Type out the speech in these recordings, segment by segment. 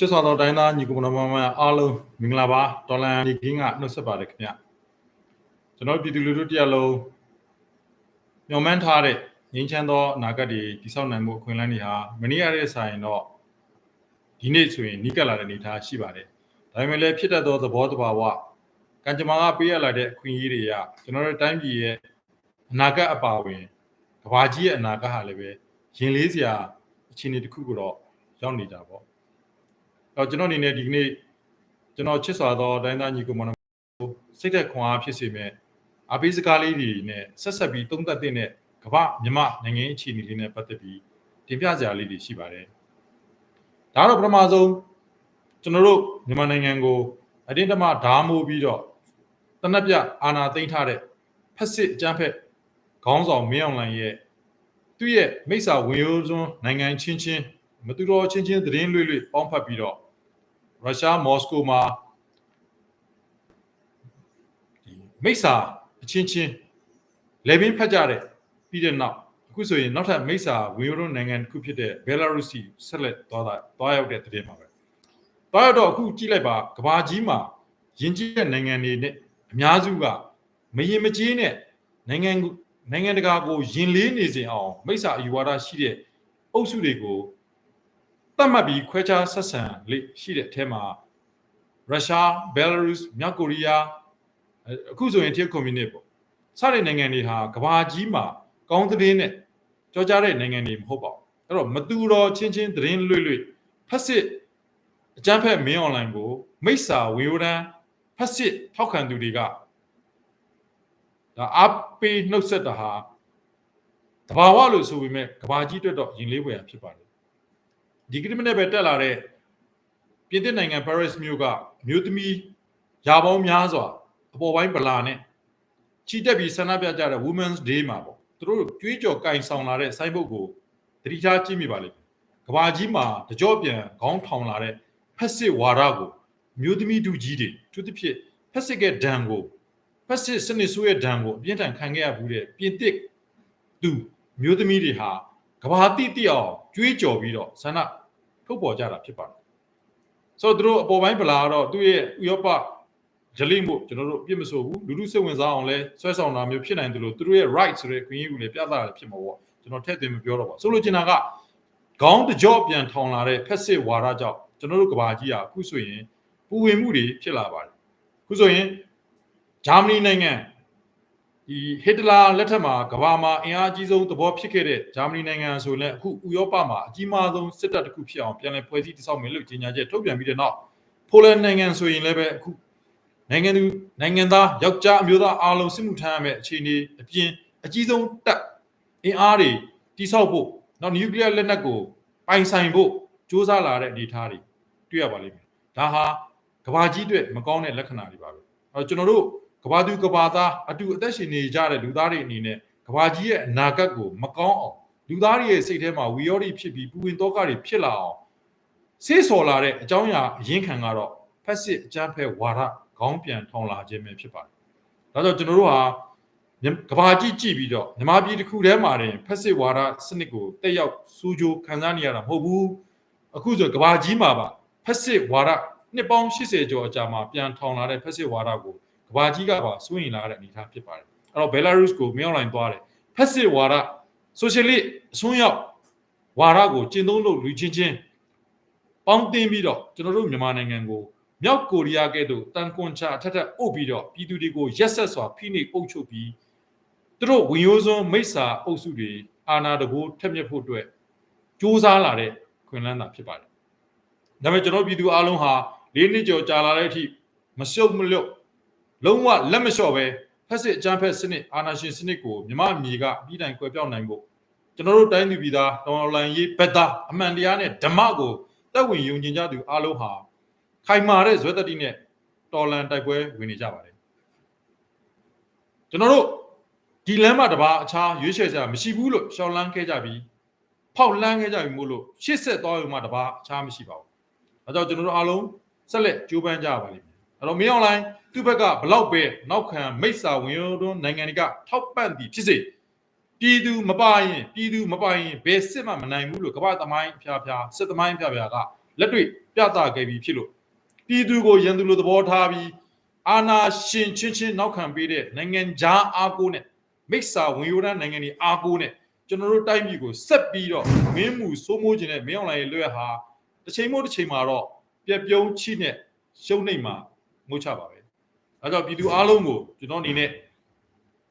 ချစ်စွာသောတိုင်းသားညီကိုမတော်မမအားလုံးမင်္ဂလာပါတော်လန်ဒီကင်းကနှုတ်ဆက်ပါတယ်ခင်ဗျကျွန်တော်ပြည်သူလူထုတရားလုံးမျှော်မှန်းထားတဲ့ငြိမ်းချမ်းသောအနာဂတ်တွေတည်ဆောက်နိုင်မှုအခွင့်အလမ်းတွေဟာမနေ့ကရဲ့ဆိုင်တော့ဒီနေ့ဆိုရင်နီးကပ်လာတဲ့အနေအထားရှိပါတယ်ဒါပေမဲ့လည်းဖြစ်တတ်သောသဘောတဘာဝကံကြမ္မာကပေးရလာတဲ့အခွင့်အရေးတွေကကျွန်တော်တို့တိုင်းပြည်ရဲ့အနာဂတ်အပါအဝင်ကဘာကြီးရဲ့အနာဂတ်ဟာလည်းပဲရင်လေးစရာအခြေအနေတစ်ခုကိုတော့ရောက်နေကြပါပေါ့ တော့ကျွန်တော်အနေနဲ့ဒီကနေ့ကျွန်တော်ချစ်စွာသောတိုင်းသားညီကိုမတော်စိတ်သက်ခွန်အားဖြစ်စေမဲ့အပိစကားလေးတွေနဲ့ဆက်ဆက်ပြီးသုံးသပ်တဲ့ကမ္ဘာမြမနိုင်ငံအခြေအနေလေးနဲ့ပတ်သက်ပြီးတင်ပြစရာလေးတွေရှိပါတယ်။ဒါတော့ပထမဆုံးကျွန်တော်တို့မြန်မာနိုင်ငံကိုအတင်းတမဓာမိုးပြီးတော့တနက်ပြအာဏာသိမ်းထားတဲ့ဖက်စစ်အကြမ်းဖက်ခေါင်းဆောင်မင်းအောင်လှိုင်ရဲ့သူ့ရဲ့မိစ္ဆာဝင်ရိုးစွန်းနိုင်ငံချင်းချင်း မတူတော်ချင်းချင်းသတင်းလွှဲ့လွှဲ့ပေါင်းဖက်ပြီးတော့ရုရှားမော်စကိုမှာဒီမိစ္ဆာအချင်းချင်းလေဘင်းဖက်ကြတဲ့ပြီးတဲ့နောက်အခုဆိုရင်နောက်ထပ်မိစ္ဆာဝင်ရိုးနိုင်ငံတစ်ခုဖြစ်တဲ့ဘယ်လာရုစ်စီဆက်လက်သွားတာသွားရောက်တဲ့သတင်းပါပဲ။သွားရောက်တော့အခုကြည့်လိုက်ပါကဘာကြီးမှာယဉ်ကျေးတဲ့နိုင်ငံတွေနဲ့အများစုကမရင်မကြေးနဲ့နိုင်ငံနိုင်ငံတကာကိုယင်လေးနေစဉ်အောင်မိစ္ဆာအယူဝါဒရှိတဲ့အုပ်စုတွေကို တတ်မှတ်ပြီးခွဲခြားဆက်ဆံလေးရှိတဲ့အထဲမှာရုရှားဘယ်လာရုစ်မြောက်ကိုရီးယားအခုဆိုရင်တရုတ်ကွန်မြူနစ်ပေါ့စတဲ့နိုင်ငံတွေဟာကဘာကြီးမှာကောင်းသတင်းနဲ့ကြောကြားတဲ့နိုင်ငံတွေမဟုတ်ပါဘူးအဲ့တော့မတူတော့ချင်းချင်းသတင်းလွှတ်လွှတ်ဖက်စစ်အကြမ်းဖက်မင်းအွန်လိုင်းကိုမိစ္ဆာဝေယိုဒန်ဖက်စစ်ထောက်ခံသူတွေကဒါအပေးနှုတ်ဆက်တာဟာတဘာဝလို့ဆိုပေမဲ့ကဘာကြီးအတွက်တော့ရင်လေးပွေရဖြစ်ပါတယ် ဒီကနေ့မနေ့ပဲတက်လာတဲ့ပြင်သစ်နိုင်ငံ Paris မြို့ကမြို့သမီးယာပေါင်းများစွာအပေါ်ပိုင်းဗလာနဲ့ချီတက်ပြီးဆန္ဒပြကြတဲ့ Women's Day မှာပေါ့သူတို့ကြွေးကြော်ကင်ဆောင်လာတဲ့စိုင်းဘုတ်ကိုတတိထားကြည့်မိပါလိမ့်မယ်ကဘာကြီးမှာတကြော့ပြန်ခေါင်းထောင်လာတဲ့ဖက်စစ်ဝါဒကိုမြို့သမီးဒူကြီးတွေသူတစ်ဖြစ်ဖက်စစ်ကဒဏ်ကိုဖက်စစ်စနစ်ဆိုးရဲ့ဒဏ်ကိုအပြင်းထန်ခံခဲ့ရဘူးတဲ့ပြင်သစ်သူမြို့သမီးတွေဟာကဘာတိတိအောင်ကြွေးကြော်ပြီးတော့ဆန္ဒ ထုတ်ပေါ်ကြတာဖြစ်ပါတယ်ဆိုတော့သူတို့အပေါ်ပိုင်းဗလာကတော့သူ့ရဲ့ဥရောပဂျလိမို့ကျွန်တော်တို့အပြစ်မဆိုဘူးလူလူစိတ်ဝင်စားအောင်လဲဆွဲဆောင်တာမျိုးဖြစ်နိုင်တယ်လို့သူတို့ရဲ့ right ဆိုတဲ့ခွင့်ရကိုလည်းပြသတာဖြစ်မှာပေါ့ကျွန်တော်ထည့်သွင်းမပြောတော့ပါဆိုလိုချင်တာကခေါင်းတကြော့ပြန်ထောင်လာတဲ့ဖက်စစ်ဝါဒကြောင့်ကျွန်တော်တို့ကဘာကြီးဟာအခုဆိုရင်ပူဝင်မှုတွေဖြစ်လာပါတယ်အခုဆိုရင်ဂျာမနီနိုင်ငံ ဒီဟစ်တလာလက်ထက်မှာကဘာမှာအင်အားကြီးဆုံးသဘောဖြစ်ခဲ့တဲ့ဂျာမနီနိုင်ငံဆိုရင်အခုဥရောပမှာအကြီးမားဆုံးစစ်တပ်တစ်ခုဖြစ်အောင်ပြန်လည်ဖွဲ့စည်းတည်ဆောက်မယ်လို့ကြေညာချက်ထုတ်ပြန်ပြီးတဲ့နောက်ပိုလန်နိုင်ငံဆိုရင်လည်းပဲအခုနိုင်ငံသူနိုင်ငံသားယောက်ျားအမျိုးသားအားလုံးစစ်မှုထမ်းရမယ့်အခြေအနေအပြင်အကြီးဆုံးတပ်အင်အားတွေတိဆောက်ဖို့နောက်နျူကလ িয়ার လက်နက်ကိုပိုင်ဆိုင်ဖို့စ조사လာတဲ့အနေအထားတွေတွေ့ရပါလိမ့်မယ်ဒါဟာကဘာကြီးအတွက်မကောင်းတဲ့လက္ခဏာတွေပါပဲအဲကျွန်တော်တို့ ကဘာသူကဘာသားအတူအသက်ရှင်နေကြတဲ့လူသားတွေအနေနဲ့ကဘာကြီးရဲ့အနာဂတ်ကိုမကောင်းအောင်လူသားတွေရဲ့စိတ်ထဲမှာဝီယောဒီဖြစ်ပြီးပူဝင်တော့ကတွေဖြစ်လာအောင်စေးစော်လာတဲ့အကြောင်းအရာအရင်းခံကတော့ဖက်စစ်အကြမ်းဖက်ဝါဒခေါင်းပြန်ထောင်လာခြင်းပဲဖြစ်ပါတယ်။ဒါကြောင့်ကျွန်တော်တို့ဟာကဘာကြီးကြည့်ပြီးတော့မြမပြည်တစ်ခုထဲမှာတင်ဖက်စစ်ဝါဒစနစ်ကိုတက်ရောက်စူးကြိုးခံစားနေရတာမဟုတ်ဘူး။အခုဆိုကဘာကြီးမှာပါဖက်စစ်ဝါဒနှစ်ပေါင်း80ကျော်အကြာမှာပြန်ထောင်လာတဲ့ဖက်စစ်ဝါဒကို ကဘာကြီးကပါစိုးရင်လာတဲ့အနေအထားဖြစ်ပါတယ်။အဲ့တော့ဘယ်လာရုစ်ကိုမြောက်လိုင်းသွားတယ်ဖက်စစ်ဝါဒဆိုရှယ်လစ်အစွန်းရောက်ဝါဒကိုကျင့်သုံးလို့လူချင်းချင်းပေါင်းတင်ပြီးတော့ကျွန်တော်တို့မြန်မာနိုင်ငံကိုမြောက်ကိုရီးယားကဲ့သို့တန်ကွန်ချာထက်ထက်အုပ်ပြီးတော့ပြည်သူတွေကိုရက်ဆက်စွာဖိနှိပ်အုပ်ချုပ်ပြီးသူတို့ဝင်ရိုးစွန်းမိစ္ဆာအုပ်စုတွေအာဏာတကူထက်မြက်ဖို့အတွက်စ조사လာတဲ့ခွင့်လန်းတာဖြစ်ပါတယ်။ဒါပေမဲ့ကျွန်တော်ပြည်သူအလုံးဟာ၄နှစ်ကျော်ကြာလာတဲ့အထိမရှုပ်မလွတ် လုံးဝလက်မလျှော့ပဲဖက်စစ်အကြမ်းဖက်စနစ်အာဏာရှင်စနစ်ကိုမြမမြေကပြည်တိုင်ကွယ်ပြောင်းနိုင်ဖို့ကျွန်တော်တို့တိုင်းသူပြည်သားတော်လှန်ရေးဘက်သားအမှန်တရားနဲ့ဓမ္မကိုတက်ဝင်ယုံကြည်ကြသူအလုံးဟာခိုင်မာတဲ့ဇွဲတတိနဲ့တော်လန်တိုက်ပွဲဝင်နေကြပါတယ်ကျွန်တော်တို့ဒီလမ်းမှာတပါအခြားရွေးချယ်စရာမရှိဘူးလို့ရှောင်းလန်းခဲ့ကြပြီးဖောက်လန်းခဲ့ကြပြီမို့လို့ရှစ်ဆက်သွားရုံမှတပါအခြားမရှိပါဘူးအဲကြောင့်ကျွန်တော်တို့အားလုံးဆက်လက်ကြိုးပမ်းကြပါလိမ့်မယ် အဲ့တော့မင်းအွန်လိုင်းသူ့ဘက်ကဘလောက်ပဲနောက်ခံမိစ္ဆာဝင်ရုံတွန်းနိုင်ငံတွေကထောက်ပံ့သည်ဖြစ်စေပြည်သူမပါရင်ပြည်သူမပါရင်ဘယ်စစ်မှမနိုင်ဘူးလို့ကမ္ဘာသမိုင်းအဖျားဖျားစစ်သမိုင်းအဖျားဖျားကလက်တွေ့ပြသခဲ့ပြီးဖြစ်လို့ပြည်သူကိုရန်သူလိုသဘောထားပြီးအာဏာရှင်ချင်းချင်းနောက်ခံပေးတဲ့နိုင်ငံခြားအားကိုးနဲ့မိစ္ဆာဝင်ရိုးတန်းနိုင်ငံတွေအားကိုးနဲ့ကျွန်တော်တို့တိုင်းပြည်ကိုဆက်ပြီးတော့မင်းမှုစိုးမိုးခြင်းနဲ့မင်းအောင်လှိုင်ရဲ့လွှဲဟာတစ်ချိန်မို့တစ်ချိန်မှာတော့ပြက်ပြုံးချိနဲ့ရှုံးနေမှာ ငုတ်ချပါပဲ။အဲကြောင့်ပြည်သူအားလုံးကိုကျွန်တော်အနေနဲ့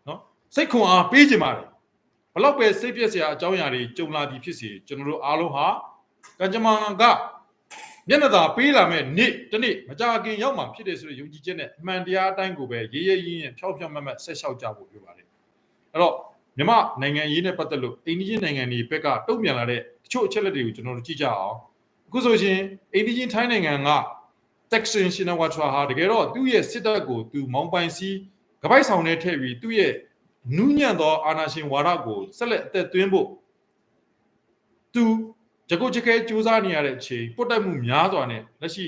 နော်စိတ်ခွန်အားပေးခြင်းပါတယ်။ဘလောက်ပဲစိတ်ပြည့်စရာအကြောင်းအရာတွေကြုံလာပြီးဖြစ်စီကျွန်တော်တို့အားလုံးဟာကံကြမ္မာကမျက်နှာသာပေးလာမဲ့နေ့တစ်နေ့မကြခင်ရောက်မှဖြစ်တယ်ဆိုတဲ့ယုံကြည်ချက်နဲ့အမှန်တရားအတိုင်းကိုပဲရေးရေးရင်းရင်းဖြောက်ဖြောက်မတ်မတ်ဆက်လျှောက်ကြဖို့ပြောပါတယ်။အဲ့တော့မြမနိုင်ငံရေးနဲ့ပတ်သက်လို့အိန္ဒိယနိုင်ငံတွေဘက်ကတုံ့ပြန်လာတဲ့တချို့အချက်လက်တွေကိုကျွန်တော်တို့ကြည့်ကြအောင်။အခုဆိုရှင်အိန္ဒိယထိုင်းနိုင်ငံက Texan Shinawatra ဟာတကယ်တော့သူ့ရဲ့စစ်တပ်ကိုသူမောင်းပိုင်စီးကပိုက်ဆောင်နဲ့ထည့်ပြီးသူ့ရဲ့နူးညံ့သောအာဏာရှင်ဝါဒကိုဆက်လက်အသက်သွင်းဖို့သူဂျကုတ်ချကဲစူးစမ်းနေရတဲ့အချိန်ပုတ်တက်မှုများစွာနဲ့လက်ရှိ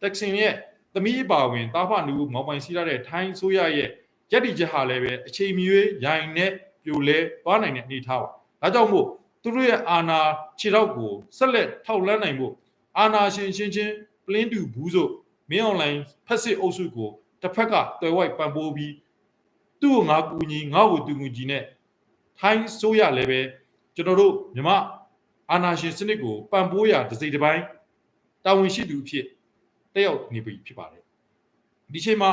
Texan ရဲ့သမီးအပါဝင်တာဖနူမောင်းပိုင်စီးရတဲ့ထိုင်းဆိုရရဲ့ရက်တီချက်ဟာလည်းပဲအချိန်မီရိုင်နဲ့ပြိုလဲသွားနိုင်တဲ့အနေအထားပါဒါကြောင့်မို့သူတို့ရဲ့အာဏာခြေထောက်ကိုဆက်လက်ထောက်လန်းနိုင်ဖို့အာဏာရှင်ချင်းချင်း ပလင်းတူဘူးဆိုမင်းအွန်လိုင်းဖက်စစ်အုပ်စုကိုတစ်ဖက်ကတွယ်ဝိုက်ပံ့ပိုးပြီးသူ့ကိုငါကူညီငါ့ကိုသူကူညီနဲ့ထိုင်းဆိုရလည်းပဲကျွန်တော်တို့မြမအာဏာရှင်စနစ်ကိုပံ့ပိုးရာတစ်စိတ်တစ်ပိုင်းတာဝန်ရှိသူအဖြစ်တက်ရောက်နေပြီဖြစ်ပါတယ်ဒီချိန်မှာ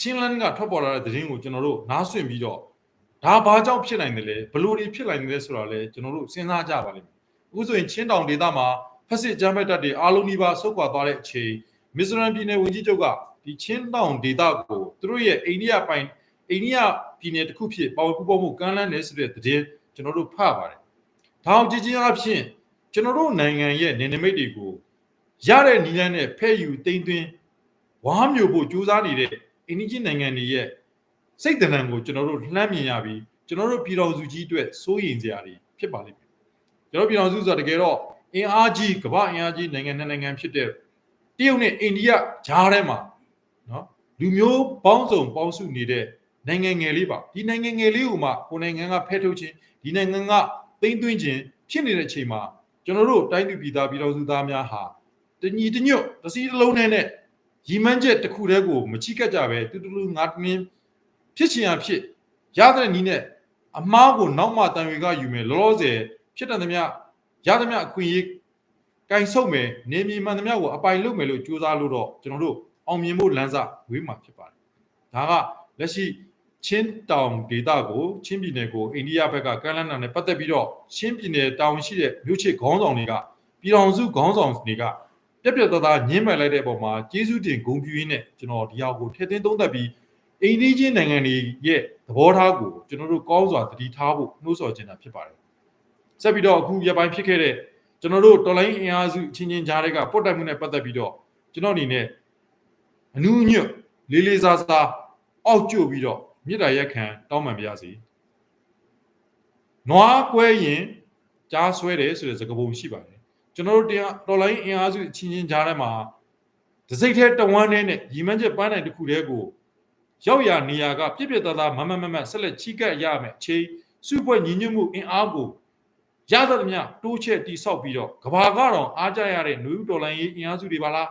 ချင်းလန်းကထွက်ပေါ်လာတဲ့သတင်းကိုကျွန်တော်တို့နားဆွင့်ပြီးတော့ဒါဘာကြောင့်ဖြစ်နိုင်တယ်လဲဘလို့တွေဖြစ်နိုင်တယ်လဲဆိုတာလဲကျွန်တော်တို့စဉ်းစားကြပါလိမ့်မယ်အခုဆိုရင်ချင်းတောင်ဒေသမှာ ဖက်စစ်ဂျမ်ဘက်တပ်တွေအားလုံးဒီပါဆုတ်ခွာသွားတဲ့အချိန်မစ္စရန်ပြည်နယ်ဝန်ကြီးချုပ်ကဒီချင်းတောင်ဒေသကိုသူတို့ရဲ့အိန္ဒိယပိုင်အိန္ဒိယပြည်နယ်တစ်ခုဖြစ်ပါဝင်ပူးပေါင်းမှုကမ်းလှမ်းနေဆိုတဲ့သတင်းကျွန်တော်တို့ဖတ်ပါတယ်။ဒါအောင်ကြည်ချင်းအဖြစ်ကျွန်တော်တို့နိုင်ငံရဲ့နေနမိတ်တွေကိုရတဲ့နီလန်းနဲ့ဖဲ့ယူတိမ့်သွင်းဝါမျိုးဖို့ကြိုးစားနေတဲ့အိန္ဒိယနိုင်ငံတွေရဲ့စိတ်တဏ္ဍာန်ကိုကျွန်တော်တို့လှမ်းမြင်ရပြီးကျွန်တော်တို့ပြည်တော်စုကြီးအတွက်စိုးရိမ်စရာတွေဖြစ်ပါလိမ့်မယ်။ကျွန်တော်ပြည်တော်စုဆိုတာတကယ်တော့ အင်အားကြီးကမ္ဘာအင်အားကြီးနိုင်ငံနှစ်နိုင်ငံဖြစ်တဲ့တရုတ်နဲ့အိန္ဒိယဂျားထဲမှာနော်လူမျိုးပေါင်းစုံပေါင်းစုနေတဲ့နိုင်ငံငယ်လေးပါဒီနိုင်ငံငယ်လေးကိုမှကိုနိုင်ငံကဖဲထုတ်ခြင်းဒီနိုင်ငံကသိမ်းသွင်းခြင်းဖြစ်နေတဲ့အချိန်မှာကျွန်တော်တို့တိုင်းသူပြည်သားပြည်တော်စုသားများဟာတညီတညွတ်တစည်းတစ်လုံးနဲ့ရီမန်းချက်တစ်ခုတည်းကိုမချိကပ်ကြပဲတူတူလူငါတမင်းဖြစ်ချင်ရဖြစ်ရတဲ့နီးနဲ့အမားကိုနောက်မှတန်ရွေကယူမယ်လောလောဆယ်ဖြစ်တဲ့သမျှ ရသမျှအခွင့်အရေးကင်ဆုပ်မယ်နေမြေမှန်သမျှကိုအပိုင်လုပ်မယ်လို့ကြိုးစားလို့တော့ကျွန်တော်တို့အောင်မြင်ဖို့လမ်းစာဝေးမှာဖြစ်ပါတယ်ဒါကလက်ရှိချင်းတောင်ဒေသကိုချင်းပြည်နယ်ကိုအိန္ဒိယဘက်ကကမ်းလှမ်းတာနဲ့ပတ်သက်ပြီးတော့ချင်းပြည်နယ်တောင်ရှိတဲ့မြို့ချစ်ခေါင်းဆောင်တွေကပြည်တော်စုခေါင်းဆောင်တွေကပြက်ပြက်သားသားညှင်းပယ်လိုက်တဲ့ပုံမှာကျေးဇူးတင်ဂုဏ်ပြုရင်းနဲ့ကျွန်တော်ဒီဟာကိုထည့်သွင်းသုံးသပ်ပြီးအိန္ဒိချင်းနိုင်ငံတွေရဲ့သဘောထားကိုကျွန်တော်တို့ကောင်းစွာသတိထားဖို့နှိုးဆော်ချင်တာဖြစ်ပါတယ် ဆက်ပြီးတော့အခုရပိုင်းဖြစ်ခဲ့တဲ့ကျွန်တော်တို့တော်လိုင်းအင်အားစုချင်းချင်းကြားတွေကပုတ်တက်မှုနဲ့ပတ်သက်ပြီးတော့ကျွန်တော်အနေနဲ့အနူးညွတ်လေးလေးစားစားအောက်ကျုပ်ပြီးတော့မြစ်တာရက်ခံတောင်းပန်ပါရစေနွားကွဲရင်ကြားဆွဲတယ်ဆိုတဲ့စကားပုံရှိပါတယ်ကျွန်တော်တို့တရားတော်လိုင်းအင်အားစုချင်းချင်းကြားထဲမှာဒစိတ်ထဲတဝမ်းနဲ့ရီမန်းချက်ပန်းနိုင်တစ်ခုတည်းကိုရောက်ရနေရာကပြည့်ပြည့်သားသားမမမမဆက်လက်ချီကပ်ရမယ်အချိန်စုဖွဲ့ညီညွတ်မှုအင်အားကို ရသမျှတိုးချက်တိဆောက်ပြီးတော့ကဘာကတော့အားကြရတဲ့နွေဦးတော်လိုင်းရေးအင်အားစုတွေပါလား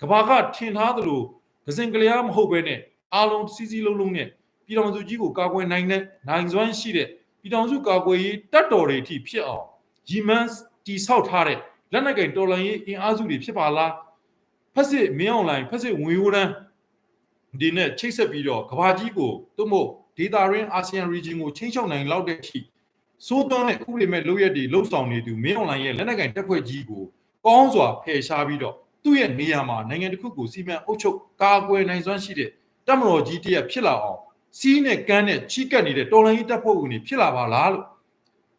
ကဘာကထင်ထားသလိုကစင်ကလျားမဟုတ်ပဲနဲ့အားလုံးစီစီလုံးလုံးနဲ့ပြည်တော်စုကြီးကိုကာကွယ်နိုင်တဲ့နိုင်စွမ်းရှိတဲ့ပြည်တော်စုကာကွယ်ရေးတတ်တော်တွေအထိဖြစ်အောင်ရီမန်တီဆောက်ထားတဲ့လက်နက်ကင်တော်လိုင်းရေးအင်အားစုတွေဖြစ်ပါလားဖက်စစ်မင်းအွန်လိုင်းဖက်စစ်ဝင်ရိုးတန်းဒီနဲ့ချိတ်ဆက်ပြီးတော့ကဘာကြီးကိုသို့မဟုတ်ဒေတာရင်းအာဆီယံ region ကိုချင်းချောက်နိုင်လောက်တဲ့အထိ စိုးသွမ်းတဲ့ဥပဒေမဲ့လုပ်ရက်တွေလှုပ်ဆောင်နေသူမင်းအွန်လိုင်းရဲ့လက်နက်ကင်တပ်ဖွဲ့ကြီးကိုကောင်းစွာဖယ်ရှားပြီးတော့သူ့ရဲ့နေရာမှာနိုင်ငံတစ်ခုကိုစီမံအုပ်ချုပ်ကာကွယ်နိုင်စွမ်းရှိတဲ့တမတော်ကြီးတရက်ဖြစ်လာအောင်စီးနဲ့ကန်းနဲ့ချီးကပ်နေတဲ့တော်လိုင်းကြီးတပ်ဖွဲ့ဝင်တွေဖြစ်လာပါလားလို့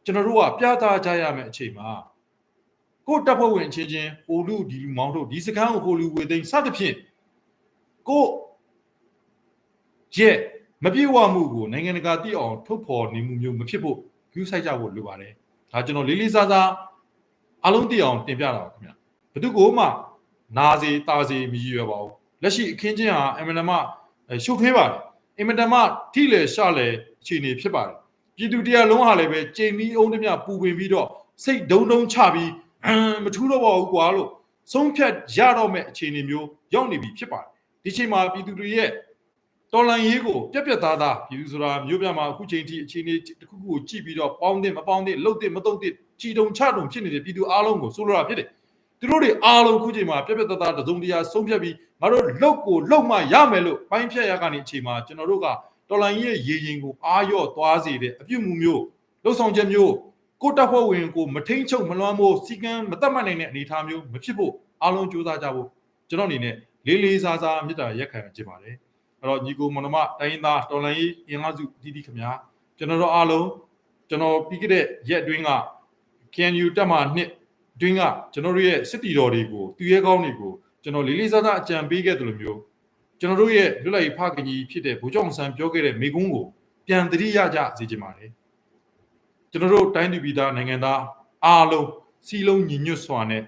ကျွန်တော်တို့ကပြသကြရမယ့်အချိန်မှာကိုတပ်ဖွဲ့ဝင်အချင်းချင်းဟိုလူဒီလူမောင်းတို့ဒီစကန်းကိုဟိုလူဝေသိမ်းစသဖြင့်ကိုရဲ့မပြေဝမှုကိုနိုင်ငံတကာသိအောင်ထုတ်ဖော်နေမှုမျိုးမဖြစ်ဖို့ ယူဆိုင်ကြဖို့လိုပါတယ်ဒါကျွန်တော်လေးလေးစားစားအလုံးသိအောင်တင်ပြတာပါခင်ဗျဘယ်သူကိုမှနာစီတာစီမရည်ရွယ်ပါဘူးလက်ရှိအခင်းချင်းဟာအမနမရှုပ်ထွေးပါတယ်အင်မတန်မှထိလေရှလေအခြေအနေဖြစ်ပါတယ်ပြည်သူတရားလုံးဟာလည်းပဲကြိမ်မီအောင်တမျှပူပင်ပြီးတော့စိတ်ဒုံဒုံချပြီးမထူးတော့ပါဘူးကွာလို့ဆုံးဖြတ်ရတော့မဲ့အခြေအနေမျိုးရောက်နေပြီဖြစ်ပါတယ်ဒီချိန်မှာပြည်သူတွေရဲ့ တော်လန်ရေးကိုပြက်ပြက်သားသားပြည်သူဆိုတာမျိုးပြမှာအခုချိန်ထိအခြေအနေတစ်ခုခုကိုကြည့်ပြီးတော့ပေါင်းတဲ့မပေါင်းတဲ့လှုပ်တဲ့မတုံတဲ့ချီတုံချတုံဖြစ်နေတဲ့ပြည်သူအားလုံးကိုဆိုလိုတာဖြစ်တယ်သူတို့တွေအားလုံးခုချိန်မှာပြက်ပြက်သားသားတစုံတရာဆုံးဖြတ်ပြီးငါတို့လှုပ်ကိုလှုပ်မှရမယ်လို့ပိုင်းဖြတ်ရကနေအချိန်မှာကျွန်တော်တို့ကတော်လန်ရေးရဲ့ရေရင်ကိုအာရော့သွားစေတဲ့အပြုတ်မှုမျိုးလှုပ်ဆောင်ချက်မျိုးကိုတက်ဖွဲ့ဝင်ကိုမထိန်ချုပ်မလွမ်းမို့စီကံမတတ်မှတ်နိုင်တဲ့အနေအထားမျိုးမဖြစ်ဖို့အားလုံးကြိုးစားကြဖို့ကျွန်တော်အနေနဲ့လေးလေးစားစားမေတ္တာရက်ခံချင်ပါတယ် အဲ့တော့ညီကိုမနမတိုင်းရင်းသားတော်လန်ရေးအင်အားစုတီးတီးခင်ဗျာကျွန်တော်တို့အားလုံးကျွန်တော်ပြီးခဲ့တဲ့ရက်အတွင်းက KNU တက်မှနှစ်အတွင်းကကျွန်တော်တို့ရဲ့စစ်တီတော်တွေကိုသူရဲကောင်းတွေကိုကျွန်တော်လေးလေးစားစားအကြံပေးခဲ့တယ်လို့မျိုးကျွန်တော်တို့ရဲ့လွတ်လပ်ရေးဖခင်ကြီးဖြစ်တဲ့ဗိုလ်ချုပ်အောင်ဆန်းပြောခဲ့တဲ့မိကုန်းကိုပြန်သတိရကြစေချင်ပါတယ်ကျွန်တော်တို့တိုင်းသူပြည်သားနိုင်ငံသားအားလုံးစီလုံးညီညွတ်စွာနဲ့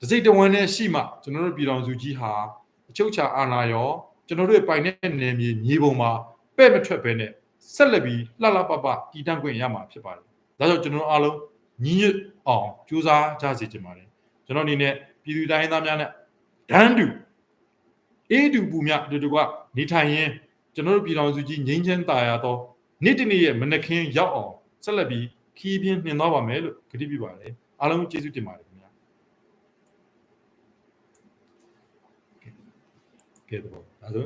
တစိတ်တဝန်းနဲ့ရှိမှကျွန်တော်တို့ပြည်တော်စုကြီးဟာအချုပ်ချာအာဏာရော ကျွန်တော်တို့ရဲ့ပိုင်တဲ့နယ်မြေမြေပုံမှာပဲ့မထွက်ပဲနဲ့ဆက်လက်ပြီးလှလှပပတည်တံ့ခွင့်ရမှာဖြစ်ပါတယ်ဒါကြောင့်ကျွန်တော်တို့အားလုံးညီညွတ်အောင်ကြိုးစားကြစေချင်ပါတယ်ကျွန်တော်အနေနဲ့ပြည်သူတိုင်းသားများနဲ့ဒန်းတူအေးတူပူမြအတူတူကနေထိုင်ရင်းကျွန်တော်တို့ပြည်တော်စုကြီးငြိမ်းချမ်းသာရသောနေ့တစ်နေ့ရဲ့မနက်ခင်းရောက်အောင်ဆက်လက်ပြီးခီးပြင်းနှင်သွားပါမယ်လို့ကတိပြုပါတယ်အားလုံးကျေးဇူးတင်ပါတယ်ခင်ဗျာကဲတော့ ဒါဆို